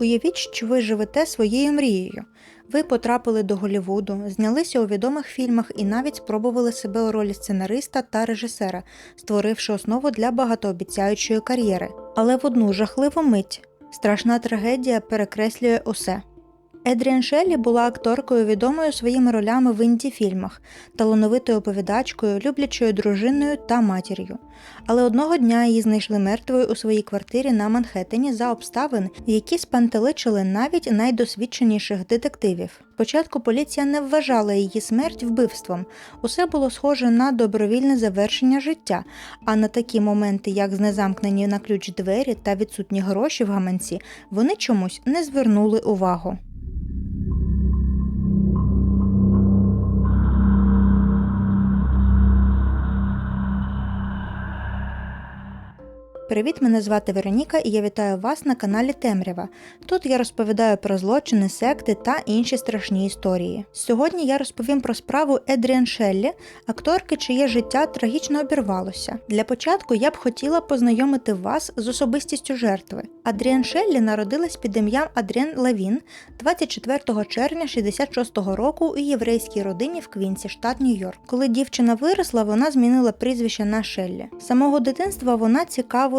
Уявіть, що ви живете своєю мрією. Ви потрапили до Голлівуду, знялися у відомих фільмах і навіть спробували себе у ролі сценариста та режисера, створивши основу для багатообіцяючої кар'єри. Але в одну жахливу мить страшна трагедія перекреслює усе. Едріан Шеллі була акторкою, відомою своїми ролями в інді-фільмах, талановитою оповідачкою, люблячою дружиною та матір'ю. Але одного дня її знайшли мертвою у своїй квартирі на Манхеттені за обставин, які спантеличили навіть найдосвідченіших детективів. Спочатку поліція не вважала її смерть вбивством. Усе було схоже на добровільне завершення життя, а на такі моменти, як знезамкнені на ключ двері та відсутні гроші в гаманці, вони чомусь не звернули увагу. Привіт, мене звати Вероніка і я вітаю вас на каналі Темрява. Тут я розповідаю про злочини, секти та інші страшні історії. Сьогодні я розповім про справу Едріан Шеллі, акторки, чиє життя трагічно обірвалося. Для початку я б хотіла познайомити вас з особистістю жертви. Адріан Шеллі народилась під ім'ям Адріан Лавін 24 червня 66-го року у єврейській родині в Квінсі, штат Нью-Йорк. Коли дівчина виросла, вона змінила прізвище на Шеллі. З самого дитинства вона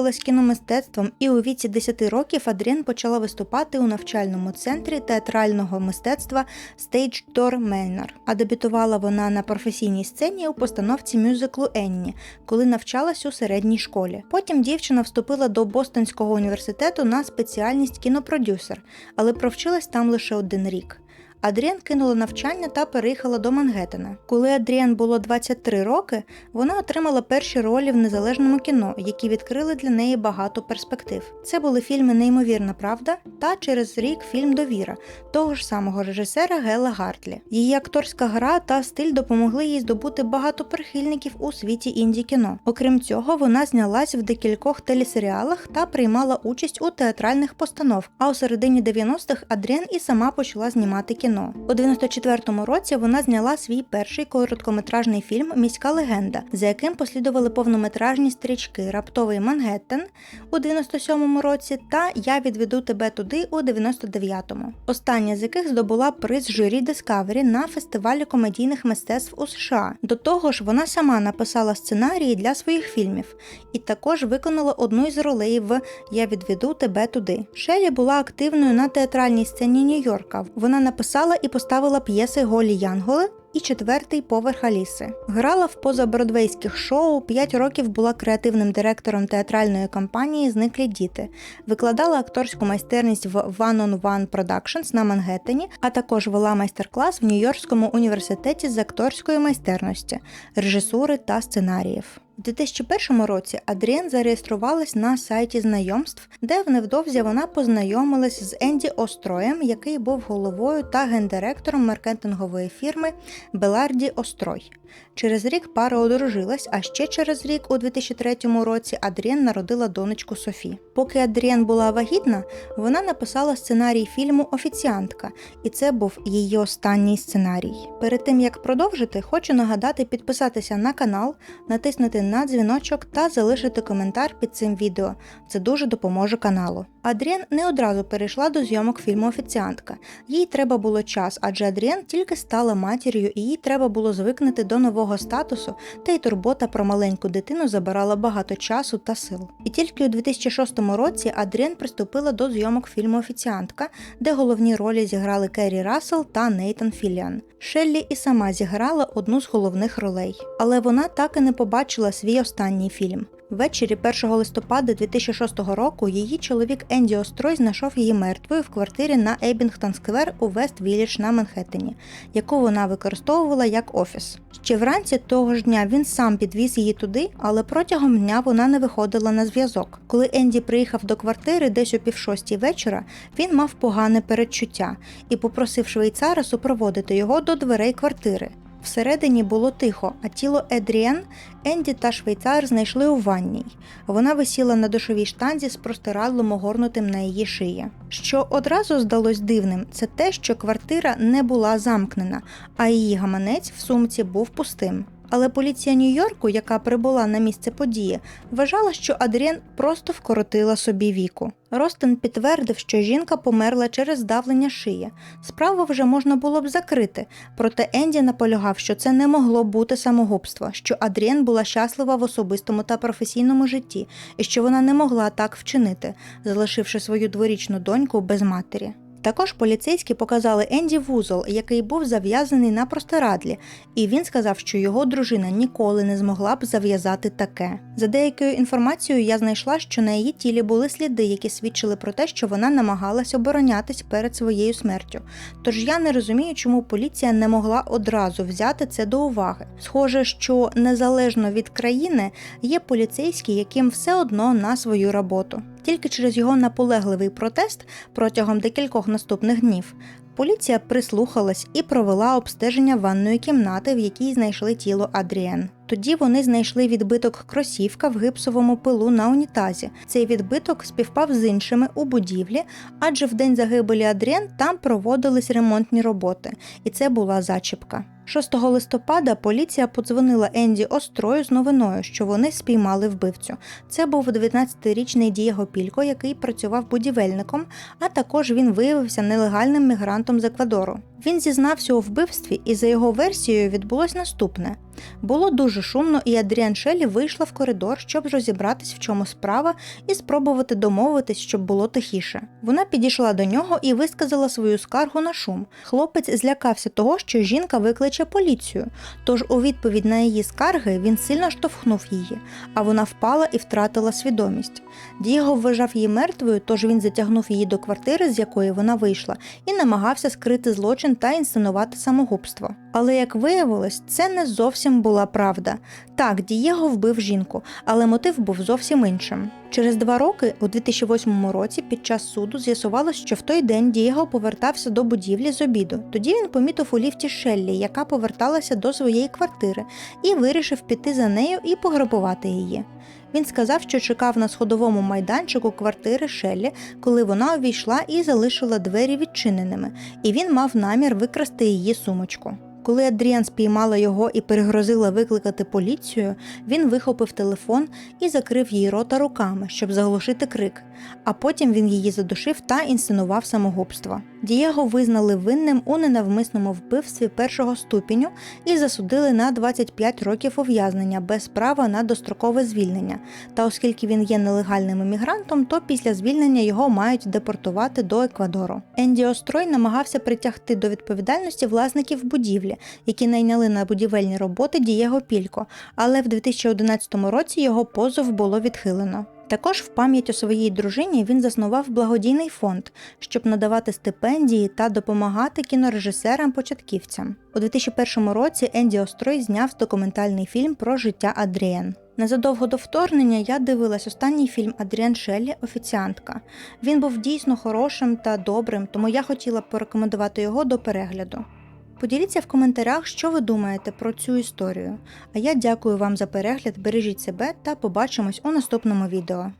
цікавилась кіномистецтвом, і у віці 10 років Адріан почала виступати у навчальному центрі театрального мистецтва Stage Door Manor. А дебютувала вона на професійній сцені у постановці мюзиклу Енні, коли навчалась у середній школі. Потім дівчина вступила до Бостонського університету на спеціальність кінопродюсер, але провчилась там лише один рік. Адріан кинула навчання та переїхала до Мангеттена. Коли Адріан було 23 роки, вона отримала перші ролі в незалежному кіно, які відкрили для неї багато перспектив. Це були фільми Неймовірна Правда та через рік фільм Довіра того ж самого режисера Гела Гартлі. Її акторська гра та стиль допомогли їй здобути багато прихильників у світі інді кіно. Окрім цього, вона знялась в декількох телесеріалах та приймала участь у театральних постанов. А у середині 90-х Адріан і сама почала знімати кіно кіно. У 94-му році вона зняла свій перший короткометражний фільм Міська легенда, за яким послідували повнометражні стрічки Раптовий Мангеттен у 97-му році та Я відведу тебе туди у 99-му. Остання з яких здобула приз журі Discovery на фестивалі комедійних мистецтв у США. До того ж, вона сама написала сценарії для своїх фільмів і також виконала одну із ролей в Я відведу тебе туди. Шелі була активною на театральній сцені Нью-Йорка. Вона написала написала і поставила п'єси Голі Янголи і четвертий поверх Аліси. Грала в позабродвейських шоу, 5 років була креативним директором театральної компанії Зниклі діти, викладала акторську майстерність в One on One Productions на Мангеттені, а також вела майстер-клас в Нью-Йоркському університеті з акторської майстерності, режисури та сценаріїв. У 2001 році Адріен зареєструвалась на сайті знайомств, де невдовзі вона познайомилась з Енді Остроєм, який був головою та гендиректором маркетингової фірми Беларді Острой. Через рік пара одружилась, а ще через рік, у 2003 році, Адріен народила донечку Софі. Поки Адріен була вагітна, вона написала сценарій фільму Офіціантка, і це був її останній сценарій. Перед тим як продовжити, хочу нагадати підписатися на канал, натиснути на дзвіночок та залишити коментар під цим відео. Це дуже допоможе каналу. Адріен не одразу перейшла до зйомок фільму Офіціантка. Їй треба було час, адже Адріен тільки стала матір'ю, і їй треба було звикнути до нового статусу, та й турбота про маленьку дитину забирала багато часу та сил. І тільки у 2006 році Адріен приступила до зйомок фільму Офіціантка, де головні ролі зіграли Керрі Рассел та Нейтан Філіан. Шеллі і сама зіграла одну з головних ролей, але вона так і не побачила свій останній фільм. Ввечері 1 листопада 2006 року її чоловік Енді Острой знайшов її мертвою в квартирі на Ейбінгтон Сквер у Вест Віллідж на Манхеттені, яку вона використовувала як офіс. Ще вранці того ж дня він сам підвіз її туди, але протягом дня вона не виходила на зв'язок. Коли Енді приїхав до квартири десь о пів шостій вечора, він мав погане передчуття і попросив швейцара супроводити його до дверей квартири. Всередині було тихо, а тіло Едріен, Енді та швейцар знайшли у ванній. Вона висіла на душовій штанзі з простирадлом огорнутим на її шиї. Що одразу здалось дивним, це те, що квартира не була замкнена, а її гаманець в сумці був пустим. Але поліція Нью-Йорку, яка прибула на місце події, вважала, що Адріен просто вкоротила собі віку. Ростен підтвердив, що жінка померла через здавлення шиї. Справу вже можна було б закрити, проте Енді наполягав, що це не могло бути самогубство, що Адріен була щаслива в особистому та професійному житті, і що вона не могла так вчинити, залишивши свою дворічну доньку без матері. Також поліцейські показали Енді вузол, який був зав'язаний на простирадлі, і він сказав, що його дружина ніколи не змогла б зав'язати таке. За деякою інформацією я знайшла, що на її тілі були сліди, які свідчили про те, що вона намагалась оборонятись перед своєю смертю. Тож я не розумію, чому поліція не могла одразу взяти це до уваги. Схоже, що незалежно від країни є поліцейські, яким все одно на свою роботу. Тільки через його наполегливий протест протягом декількох наступних днів поліція прислухалась і провела обстеження ванної кімнати, в якій знайшли тіло Адріен. Тоді вони знайшли відбиток кросівка в гипсовому пилу на унітазі. Цей відбиток співпав з іншими у будівлі, адже в день загибелі Адріен там проводились ремонтні роботи, і це була зачіпка. 6 листопада поліція подзвонила Енді Острою з новиною, що вони спіймали вбивцю. Це був 19-річний Дієго Пілько, який працював будівельником, а також він виявився нелегальним мігрантом з Еквадору. Він зізнався у вбивстві, і за його версією відбулось наступне: було дуже шумно, і Адріан Шелі вийшла в коридор, щоб розібратись, в чому справа, і спробувати домовитись, щоб було тихіше. Вона підійшла до нього і висказала свою скаргу на шум. Хлопець злякався того, що жінка викличе поліцію. Тож у відповідь на її скарги він сильно штовхнув її, а вона впала і втратила свідомість. Дієго вважав її мертвою, тож він затягнув її до квартири, з якої вона вийшла, і намагався скрити злочин та інсценувати самогубство. Але як виявилось, це не зовсім була правда. Так, Дієго вбив жінку, але мотив був зовсім іншим. Через два роки, у 2008 році, під час суду з'ясувалось, що в той день Дієго повертався до будівлі з обіду. Тоді він помітив у ліфті Шеллі, яка поверталася до своєї квартири, і вирішив піти за нею і пограбувати її. Він сказав, що чекав на сходовому майданчику квартири Шеллі, коли вона увійшла і залишила двері відчиненими, і він мав намір викрасти її сумочку. Коли Адріан спіймала його і перегрозила викликати поліцію, він вихопив телефон і закрив їй рота руками, щоб заглушити крик. А потім він її задушив та інсценував самогубство. Дієго визнали винним у ненавмисному вбивстві першого ступеню і засудили на 25 років ув'язнення без права на дострокове звільнення. Та оскільки він є нелегальним емігрантом, то після звільнення його мають депортувати до Еквадору. Енді Острой намагався притягти до відповідальності власників будівлі, які найняли на будівельні роботи Дієго Пілько, але в 2011 році його позов було відхилено. Також в пам'ять у своїй дружині він заснував благодійний фонд, щоб надавати стипендії та допомагати кінорежисерам-початківцям. У 2001 році Енді Острой зняв документальний фільм про життя Адріен. Незадовго до вторгнення я дивилась останній фільм Адріан Шеллі Офіціантка. Він був дійсно хорошим та добрим, тому я хотіла б порекомендувати його до перегляду. Поділіться в коментарях, що ви думаєте про цю історію. А я дякую вам за перегляд, бережіть себе та побачимось у наступному відео.